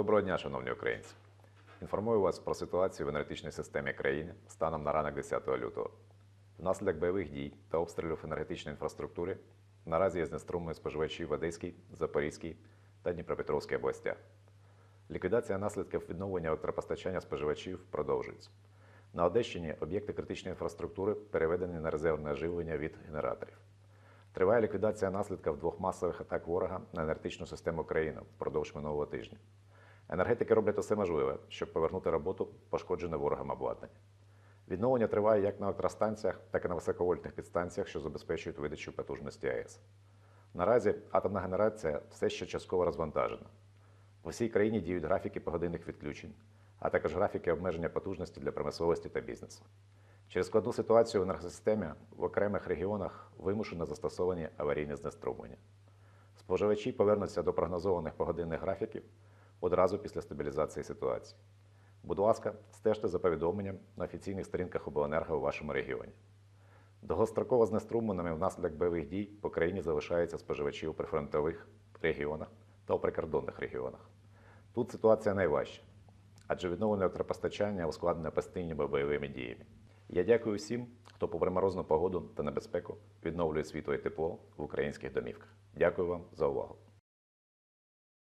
Доброго дня, шановні українці. Інформую вас про ситуацію в енергетичній системі країни станом на ранок 10 лютого. Внаслідок бойових дій та обстрілів енергетичної інфраструктури наразі є знеструмлені споживачі в Одеській, Запорізькій та Дніпропетровській областях. Ліквідація наслідків відновлення електропостачання споживачів продовжується. На Одещині об'єкти критичної інфраструктури переведені на резервне живлення від генераторів. Триває ліквідація наслідків двох масових атак ворога на енергетичну систему країни впродовж минулого тижня. Енергетики роблять усе можливе, щоб повернути роботу пошкоджене ворогом обладнання. Відновлення триває як на електростанціях, так і на високовольтних підстанціях, що забезпечують видачу потужності АЕС. Наразі атомна генерація все ще частково розвантажена. В усій країні діють графіки погодинних відключень, а також графіки обмеження потужності для промисловості та бізнесу. Через складну ситуацію в енергосистемі в окремих регіонах вимушено застосовані аварійні знеструмлення. Споживачі повернуться до прогнозованих погодинних графіків одразу після стабілізації ситуації. Будь ласка, стежте за повідомленням на офіційних сторінках обленерго у вашому регіоні. Довгостроково знеструмленими внаслідок бойових дій по країні залишаються споживачі у прифронтових регіонах та у прикордонних регіонах. Тут ситуація найважча, адже відновлення електропостачання ускладнене постійними бойовими діями. Я дякую всім, хто попри морозну погоду та небезпеку відновлює світло і тепло в українських домівках. Дякую вам за увагу.